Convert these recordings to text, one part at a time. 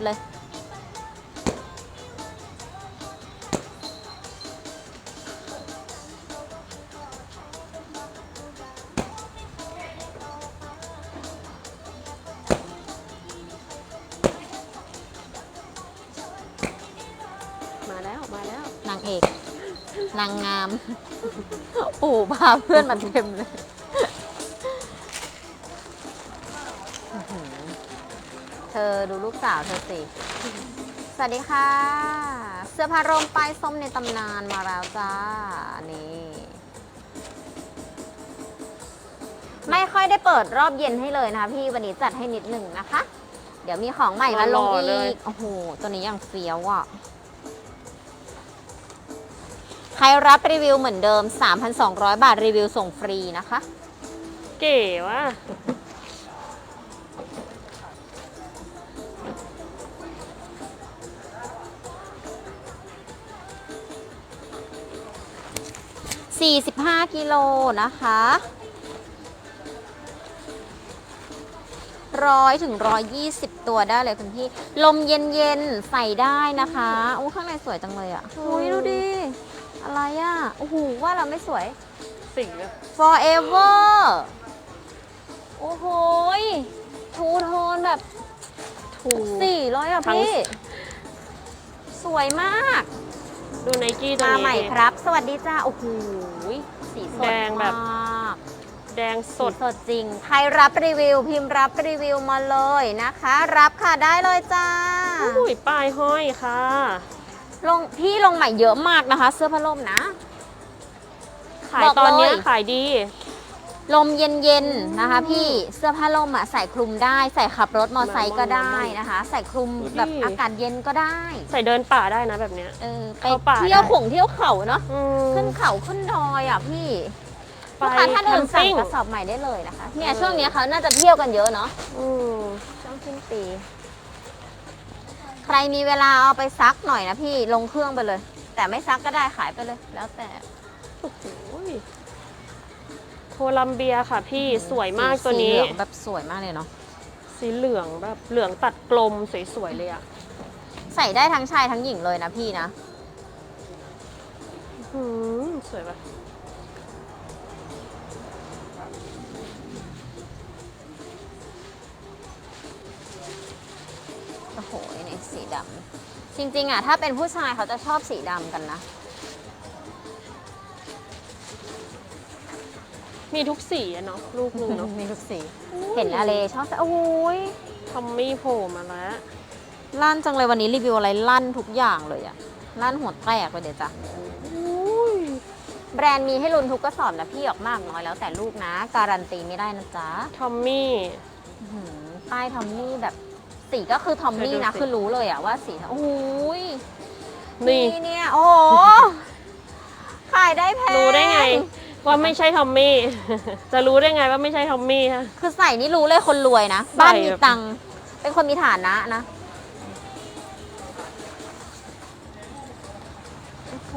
ตัดเลย มาแล้ว มาแล้ว นางเอก นางงาม โอ้พาเพื่อนมาเต็มเลย อดูลูกสาวเธอสิ สวัสดีค่ะ เสื้อผ้ารมป้ายส้มในตำนานมาแล้วจ้า นี่ ไม่ค่อยได้เปิดรอบเย็นให้เลยนะคะพี่วันนี้จัดให้นิดหนึ่งนะคะ เดี๋ยวมีของใหม่มาลงหล่อๆเลอียกโอ้โห ตัวนี้ยังเฟี้ยวอะ ใครรับรีวิวเหมือนเดิม 3,200 บาทรีวิวส่งฟรีนะคะ เก๋ว่ะ 45 กิโลนะคะร้อยถึงร้อยยี่สิบตัวได้เลยคุณพี่ ลมเย็นๆ ใส่ได้นะคะโอ้ข้างในสวยจังเลยอะ่ะอุ้ยดูดิ อะไรอะ่ะ โอ้โห ว่าเราไม่สวยสีแบบ forever โอ้โหยทูโทนแบบถูสี่ร้อยอะทั้งพี่ สวยมาก ดูไนกี้ตัวมานี้ใหม่ดิครับ สวัสดีจ้า โอ้โหยสีสดแดงแบบ มากแดงสสดดสดจริง ใครรับรีวิว พิมพ์รับรีวิวมาเลยนะคะ รับค่ะได้เลยจ้า อุ้ยป้ายห้อยค่ะ ลงพี่ลงใหม่เยอะมากนะคะ เสื้อผ้าล่มนะ ขายบอกตอนเนี้ยเลย ขายดี ลมเย็นๆนะคะ พี่เสื้อผ้าล่มอะใส่คลุมได้ ใส่ขับรถมอไซค์ก็ได้นะคะ ใส่คลุมดูดิแบบอากาศเย็นก็ได้ใส่เดินป่าได้นะแบบเนี้ย เออไปเข้าป่าเที่ยวได้ขงเที่ยวเขาเนาะอืม ขึ้นเขาขึ้นดอยอะพี่ไปลูกค้าท่านอื่นแคมสั่งปิ้ง กระสอบใหม่ได้เลยนะคะเนี่ยเออช่วงเนี้ยเขาน่าจะเที่ยวกันเยอะเนาะ อืมช่วงสิ้นปี ใครมีเวลาเอาไปซักหน่อยนะพี่ลงเครื่องไปเลย แต่ไม่ซักก็ได้ขายไปเลย แล้วแต่ โอ้โหโค ลัมเบียค่ะพี่สวยมากสีตัวนี้ สีเหลืองแบบสวยมากเลยเนาะ สีเหลืองแบบเหลืองตัดกลมสวยๆเลยอะใส่ได้ทั้งชายทั้งหญิงเลยนะพี่นะหืมสวยปะโอ้โหนี่สีดำจริงๆอะถ้าเป็นผู้ชายเขาจะชอบสีดำกันนะ มีทุกสีอะเนาะลูกหนึงเนาะมีทุกสี เห็นอะไรชอบใส่โอ้ยทอมมี่โผล่มาแล้วลั่นจังเลยวันนี้รีวิวอะไรลั่นทุกอย่างเลยอะลั่นหัวแตกเลยเดี๋ยวจ้ะอุ้ยแบรนด์มีให้ลุ้นทุกกระสอบนะพี่ออกมากน้อยแล้วแต่ลูกนะ การันตีไม่ได้นะจ๊ะทอมมี่ อื้อหือป้ายทอมมี่แบบสีก็คือทอมมี่นะ เธอดูสิ คือรู้เลยอะว่าสีโอ้ยนี่ เนี่ย โอ้โห ขายได้แพงรู้ได้ไง ว่าไม่ใช่ทอมมี่ จะรู้ได้ไงว่าไม่ใช่ทอมมี่ฮะ คือใส่นี่รู้เลยคนรวยนะใส่บ้านมีแบบตังค์เป็นคนมีฐานะนะโอ้โห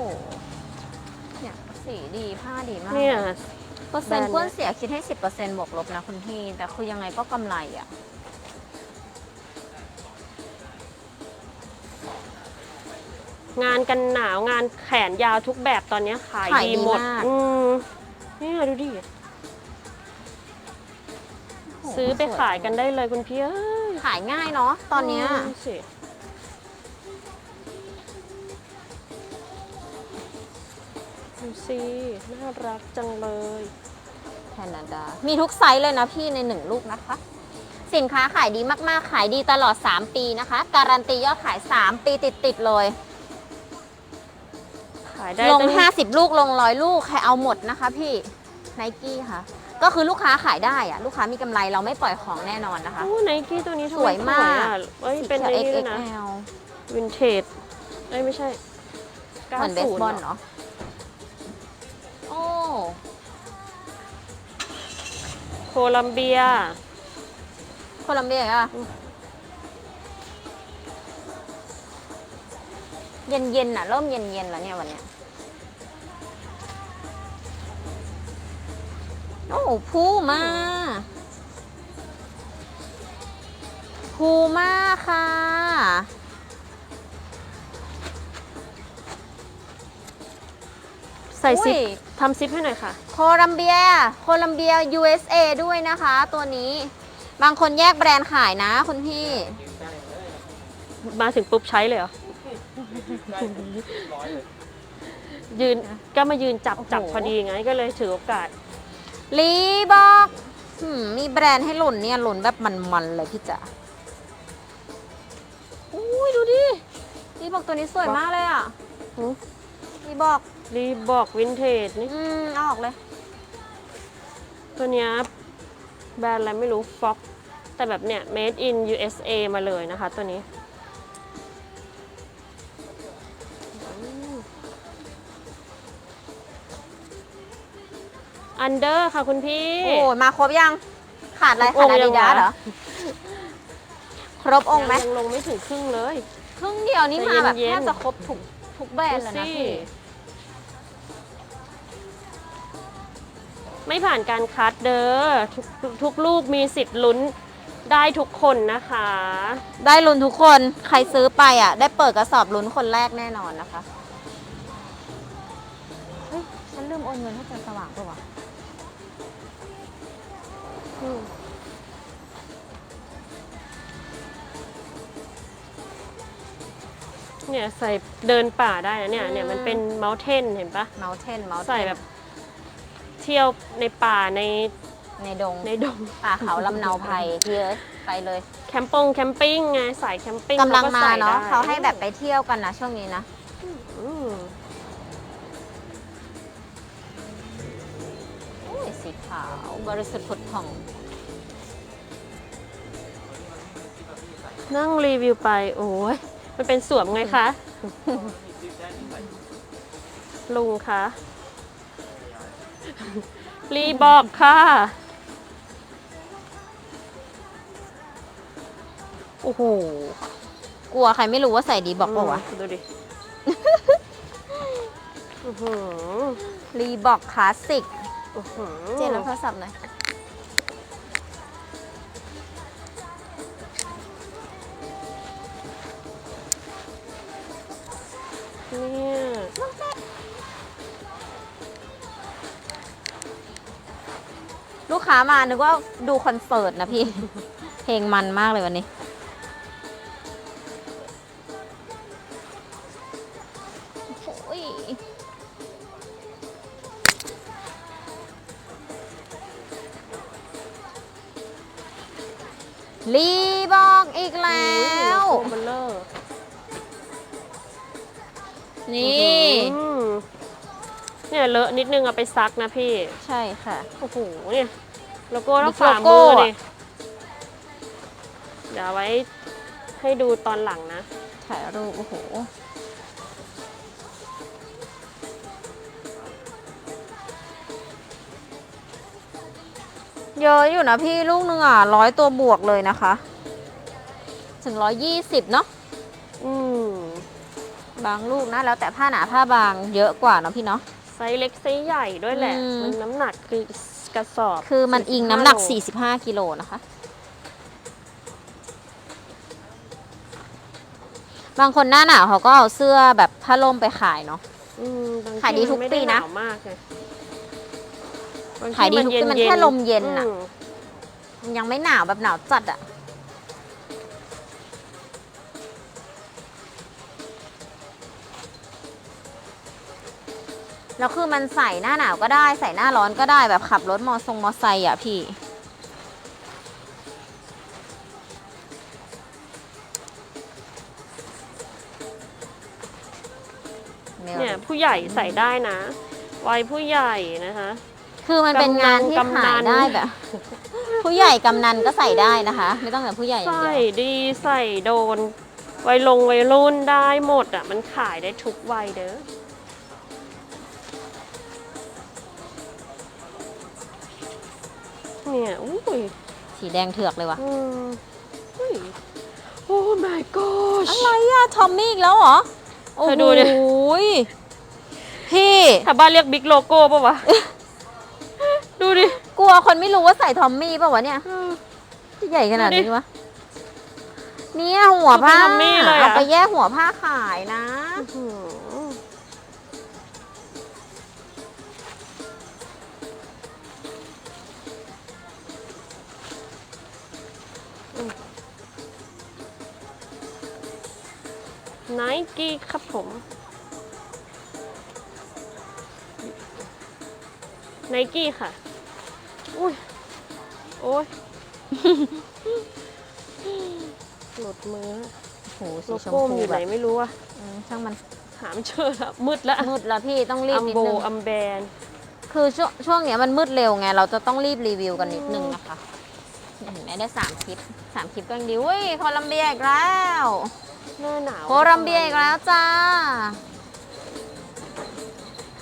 เนี่ยสีดีผ้าดีมากเนี่ยเปอร์เซ็นต์แบรนด์เพื่อนเสียคิดให้สิบเปอร์เซ็นต์บวกลบนะคุณพี่ แต่คือยังไงก็กำไรอะ งานกันหนาวงานแขนยาวทุกแบบตอนนี้ขายขายดีดีหมดมาก อืมเนี่ยดูดิ ซื้อไปขายกันได้เลยคุณพี่เอ้ยขายง่ายเนาะตอนเนี้ยดูสิดูสิน่ารักจังเลย แคนาดา มีทุกไซส์เลยนะพี่ในหนึ่งลูกนะคะ สินค้าขายดีมากๆ ขายดีตลอด 3 ปีนะคะ การันตียอดขาย 3 ปีติดๆเลยขายได้ลง ตั้50 ลูกลงร้อยลูกใครเอาหมดนะคะพี่ไนกี้ค่ะ ก็คือลูกค้าขายได้อะลูกค้ามีกำไรเราไม่ปล่อยของแน่นอนนะคะ โอ้ไนกี้ตัวนี้ทำไสวยมากอะเอ้ยสีเป็นเขียวไอ้นี่ด้วยนะ XXL วินเทจเอ้ย ไม่ใช่เหมือนเบส90บอลเหรเนาะโอ้ โคลัมเบีย โคลัมเบียอะอืมเย็นเย็นๆน่ะ เริ่มเย็นเย็นๆแล้วเนี่ยวันเนี้ย โอ้ผู้มาพูมาค่ะ ใส่ซิปทำซิปให้หน่อยค่ะ โคลัมเบีย โคลัมเบีย USA ด้วยนะคะ ตัวนี้ บางคนแยกแบรนด์ขายนะคุณพี่ มาถึงปุ๊บใช้เลยเหรอ ยืนก็มายืนจับจับพอดีไงก็เลยถือโอกาส รีบอกหืมมีแบรนด์ให้หล่นเนี่ยหล่นแบบมันๆเลยพี่จ๋าอุ้ยดูดิรีบอกตัวนี้สวยมากเลยอะหือรีบอกรีบอกวินเทจนี่อืมเอาออกเลย ตัวเนี้ยแบรนด์อะไรไม่รู้ฟ็อกแต่แบบเนี้ย made in USA มาเลยนะคะตัวนี้ อันเดอร์ค่ะคุณพี่ โอ้ยมาครบยัง ขาดอะไรครบขาดองค์อาดิดายังวะ เหรอ ครบองค์ไหมยังลงไม่ถึงครึ่งเลย ครึ่งเดียวนี่มาแบบใจเย็นๆ แทบจะครบทุกทุกแบรนด์เลยนะดูสิพี่ ไม่ผ่านการคัดเด้อทุกทุกลูกมีสิทธิ์ลุ้นได้ทุกคนนะคะ ได้ลุ้นทุกคน ใครซื้อไปอะ ได้เปิดกระสอบลุ้นคนแรกแน่นอนนะคะ เฮ้ย ฉันลืมโอนเงินให้จันสว่างปะวะ เนี่ยใส่เดินป่าได้นะเนี่ยเนี่ยมันเป็นเม t เทนเห็นปะเมาเทนเมาเทนใส่แบบเที่ยวในป่าในในดงในดง ป่าเขาลำเนาไพรพี่เอ้ยไปเลยแคมปงแคมปิ้งไงสายแคมปิ้งกำลังขมาใส่เนาะได้เขาให้แบบไปเที่ยวกันนะช่วงนี้นะอืมอุ้ยสีขาวบริสุทธิ์ผุดผ่อง นั่งรีวิวไป โอ้ยมันเป็นสวมไงคะ ลุงคะรีบอกค่ะ โอ้โห กลัวใครไม่รู้ว่าใส่ดีบอกปะวะมดูดิอื้อหือรีบอกคลาสสิกอื้อหือเจนรับโทรศัพท์หน่อย เนี่ยลูกค้ามานึกว่าดูคอนเสิร์ตนะพี่ เพลงมันมากเลยวันนี้ นี่ยเลอะนิดนึงเอาไปซักนะพี่ ใช่ค่ะ โอ้โหเนี่ยโลโก้ต้องมีฝ่าโลโก้มืออะดิเดี๋ยวเอาไว้ให้ดูตอนหลังนะ ถ่ายรูป โอ้โห เยอะอยู่นะพี่ลูกหนึงอะร้อยตัวบวกเลยนะคะ ถึงร้อยยี่สิบเนาะอืมบางลูกนะ แล้วแต่ผ้าหนาผ้าบางเยอะกว่าเนาะพี่เนาะ ไซส์เล็กไซส์ใหญ่ด้วยแหละ อืม มันน้ำหนักคือกระสอบคือมันอิงน้ำหนักโล45 กิโลนะคะ บางคนหน้าหนาวเขาก็เอาเสื้อแบบผ้าล่มไปขายเนาะ อืมบงขายดีที่ทุกมัไม่ปีไหนะวมากเลยบงที่ขายดีทุกปีมันแค่ลมเย็นน่ะ อืม มันยังไม่หนาวแบบหนาวจัดอะ แล้วคือมันใส่หน้าหนาวก็ได้ใส่หน้าร้อนก็ได้แบบขับรถมอทรงมอไซค์อะพี่ เนี่ยผู้ใหญ่ใส่ได้นะ วัยผู้ใหญ่นะคะ คือมันเป็นงานที่กำนันขายได้แบบ ผู้ใหญ่กำนันก็ใส่ได้นะคะ ไม่ต้องแต่ผู้ใหญ่อย่างใส่เดียวดีใส่โดน วัยลงวัยรุ่นได้หมดอะ มันขายได้ทุกวัยเด้อ เนี่ย อุ้ยสีแดงเถือกเลยวะอืมอุ้ยโอ้ my gosh อะไรอะทอมมี่อีกแล้วเหรอ โอ้เธอโหดูดิพี่ ถ้าบ้านเรียกบิ๊กโลโก้ป่ะวะ ดูดิ กลัวคนไม่รู้ว่าใส่ทอมมี่ป่ะวะเนี่ยเออที่ใหญ่ขนาดดูดินี้วะ เนี่ยหัวผ้าคือเป็นทอมมี่เลยอะ เอาไปแยกหัวผ้าขายนะ อื้อหือ ไนกี้ครับผมไนกี้ค่ะ อุ้ย โอ้ยหลุดมือโหโลสีชมโก้พูอยู่แบไหนบไม่รู้อะอืมช่างมันหาไม่เจอแล้วมืดแล้วมืดแล้วพี่ต้องรีบอัมนิดโบนึง อัมแบน คือช่วงช่วงเนี้ยมันมืดเร็วไง เราจะต้องรีบรีวิวกันนิดนึงนะคะเห็นไหมได้สามคลิปสามคลิปก็ยังดีอุ้ยโคลัมเบียอีกแล้ว หน้าหนาวโคลัมเบียอีกแล้วจ้า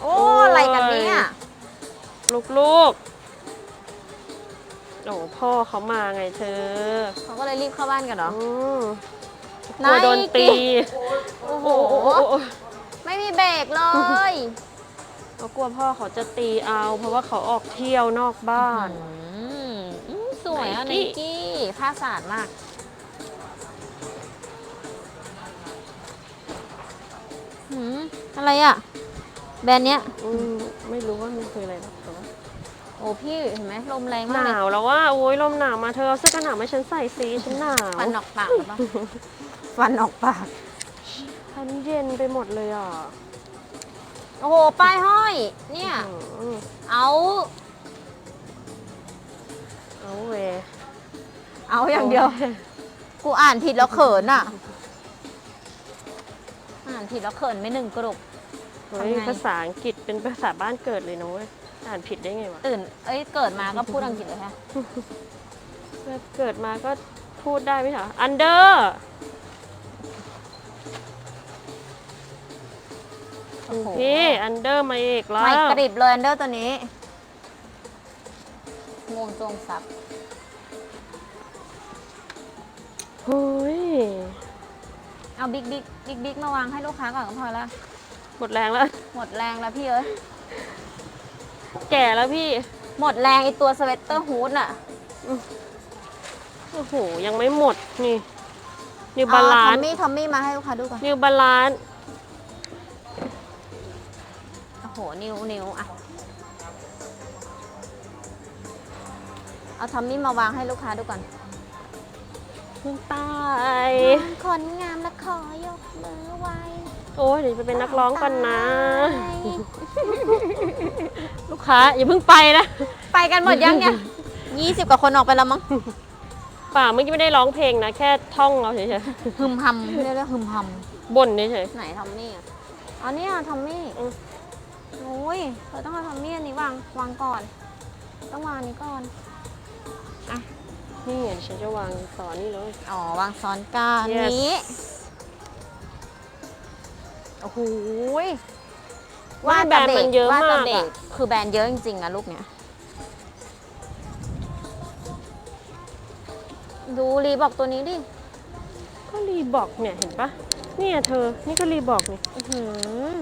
โอ้อะไรกันเนี่ยลูกลูกๆโอ้พ่อเขามาไงเธอเขาก็เลยรีบเข้าบ้านกันเหรออืมกไนลัวโดนตีกี้โอ้โหโอ้โห ไม่มีเบรกเลยเขากลัวพ่อเขาจะตีเอา เพราะว่าเขาออกเที่ยวนอกบ้านอืมอืมสวยอะไน Nike กี้ผ้าสะอาดมาก หืมอะไรอะแบรนด์เนี้ย อืมไม่รู้ว่ามันคืออะไรนะแต่ว่าโอ้พี่เห็นไหมลมแรงหมากเลนาย วแล้วว่าโอ้ยลมหนาวมาเธอเอาเสื้อกันหนาวมาฉันใส่สีฉันหนาวฟันออกปากหรือเปล่าฟันออกปาก ฉันเย็นไปหมดเลยอะโอ้โหป้ายห้อย เนี่ย อืมเอาเอาเวเอาอย่างเดียว กูอ่านผิดแล้วเขินอะ อ่านผิดแล้วเขินไม่หนึ่งกรุบ เฮ้ยทำไง ภาษาอังกฤษเป็นภาษาบ้านเกิดเลยนะเว้ยอ่านผิดได้ไงวะตื่น เอ้ย เกิดมาก็พูดอังกฤษเลยฮะเกิดมาก็พูดได้ไหมคะอันเดอร์โอ้โหพี่อันเดอร์มาอีกแล้วไม่กริบเลยอันเดอร์ตัวนี้งวงจงซับเฮ้ยเอาบิ๊กบิ๊ก บิ๊กบิ๊กมาวางให้ลูกค้าก่อนก็พอละหมดแรงแล้ว หมดแรงแล้วพี่เอ้ยแก่แล้วพี่ หมดแรงไอตัวสเวตเตอร์ฮูดน่ะโอ้โห ยังไม่หมดนี่นิวเอบาลาทอมนมี่ทอมมี่มาให้ลูกค้าดูก่อนนิวบาลานโอ้โห นิวนิวอะเอาทอมมี่มาวางให้ลูกค้าดูก่อน เพิ่งตายคนงามและขอยกมือไหว้โอ้ยเดี๋ยวจะเป็นนักร้องกันนะตายลูกค้าอย่าเพิ่งไปนะ ไปกันหมดยังเนี่ยยี่สิบกว่าคนออกไปแล้วมั้งป่าเมื่อกี้ไม่ได้ร้องเพลงนะ แค่ท่องเอาเฉยฮึมฮำเรียกว่าฮึมฮๆบ่นเฉยำไหนทอมมี่อะอ๋อเนี่ยทอมมี่อืมโอ้ยเธอต้องเอาทอมมี่อันนี้วางวางก่อน ต้องวางอันนี้ก่อนๆ นี่ไงเดี๋ยวฉันจะวางต่อนี่เลย อ๋อ วางซ้อนกัน Yes นี้ โอ้โหยว่าแบรนด์มันเยอะว่มาจะกเบรอะคือแบรนด์เยอะจริงๆอะลูกเนี้ย ดูรีบอกตัวนี้ดิ ก็รีบอกเนี่ยเห็นปะเนี่ยเธอ นี่ก็รีบอกนี่อื้อหือ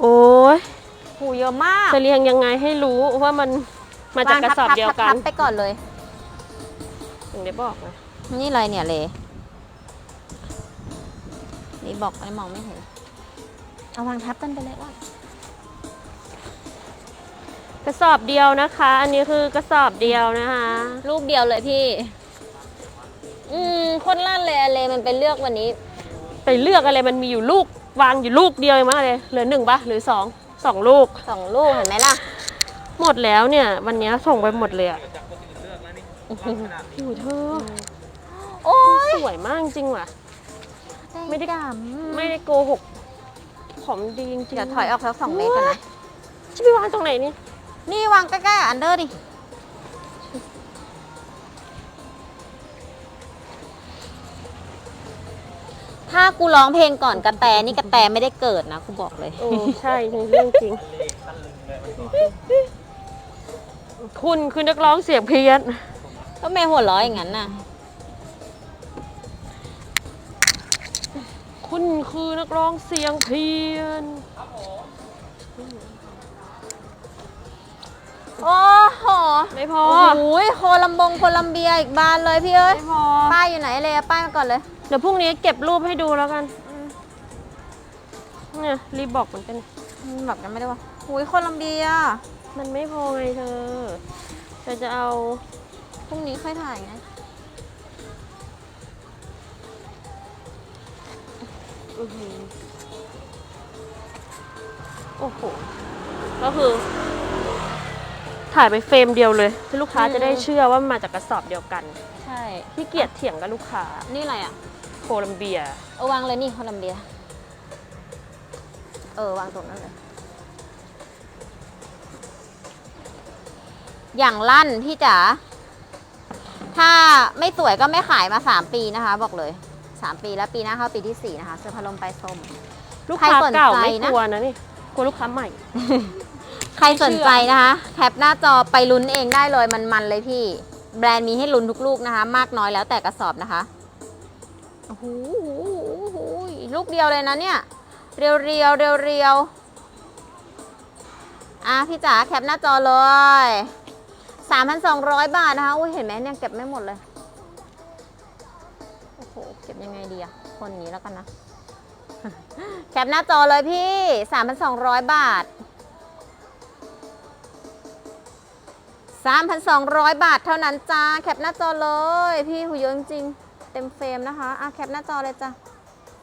โอ้ย หูเยอะมากจะเรียงยังไงให้รู้ว่ามันมาจากกระสอบเดียวกัทันบๆไปก่อนเลยถึงได้บอกนะนี่อะไรเนี่ยเลรีบอกอะไรมองไม่เห็นเอาวางทับกันไปเลยว่ากระสอบเดียวนะคะ อันนี้คือกระสอบเดียวนะคะ ลูกเดียวเลยพี่ อืมคนลั่นเลยอะเลมันเป็นเลือกวันนี้ ไปเลือกอะไรมันมีอยู่ลูกวางอยู่ลูกเดียวเองมั้งเลยเหลือหนึ่งปะหรือสอง สองลูก สองลูกเห็นไหมล่ะ หมดแล้วเนี่ย วันนี้ส่งไปหมดเลยอะผิวเธอโอ้ยสวยมากจริงว่ะ ไม่ได้ดำไม่ได้โกหกของดีจริงๆเดี๋ยวถอยออกสักสองเมตรก่อนนะจะไปวางตรงไหนนี่ นี่วางใกล้ๆอันเดอร์ดิ ถ้ากูร้องเพลงก่อนกระแตนี่กระแตไม่ได้เกิดนะกูบอกเลยโอ้ใช่จริงเรื่องจริง คุณคือนักร้องเสียงเพี้ยนก็เมย์หัวเร้อยอย่างนั้นน่ะ คุณคือนักร้องเสียงเพี้ยน โอ้โหไม่พอ โอ้โหโคลัมบงโคลัมเบียอีกบานเลยพี่เอ้ยไม่พอ ป้ายอยู่ไหนเลยเอาป้ายมาก่อนเลย เดี๋ยวพรุ่งนี้เก็บรูปให้ดูแล้วกันเนี่ยรีบอกเหมือนกันอืมแบบกันไม่ได้วะหุยโคลัมเบีย มันไม่พอไงเธอเธอจะเอาพรุ่งนี้ค่อยถ่ายไงอื้อหือโอ้โห ก็คือ ถ่ายไปเฟรมเดียวเลยที่ลูกค้าจะได้เชื่อว่ามันมาจากกระสอบเดียวกัน ใช่ ที่เกียจเถียงกับลูกค้า นี่อะไรอะโค ลัมเบีย เออวางเลยนี่โคลัมเบีย เออวางตรงนั้นเลย อย่างลั่นพี่จ๋า ถ้าไม่สวยก็ไม่ขายมา 3 ปีนะคะ บอกเลย 3 ปีแล้วปีหน้าเข้าปีที่ 4 นะคะ เสื้อพัดลมไปลายส้ม ลูกค้าใครสนใจเก่าไม่นะกลัวนะนี่กลัวลูกค้าใหม่ ใครสนใจนะคะ แคปหน้าจอไปลุ้นเองได้เลยมันๆเลยพี่ แบรนด์มีให้ลุ้นทุกลูกนะคะ มากน้อยแล้วแต่กระสอบนะคะ โอ้โหโอ้โหลูกเดียวเลยนะเนี่ย เรียวเรียวเรียวเรียวอะพี่จ๋าแคปหน้าจอเลย 3,200 บาทนะคะอุ้ยเห็นไหมเนี่ยเก็บไม่หมดเลย โอ้โห เก็บยังไงดีอะคนนี้แล้วกันนะ แคปหน้าจอเลยพี่ 3,200 บาท 3,200 บาทเท่านั้นจ้า แคปหน้าจอเลย พี่หูเยอะจริงๆ เต็มเฟรมนะคะอะแคปหน้าจอเลยจ้ะ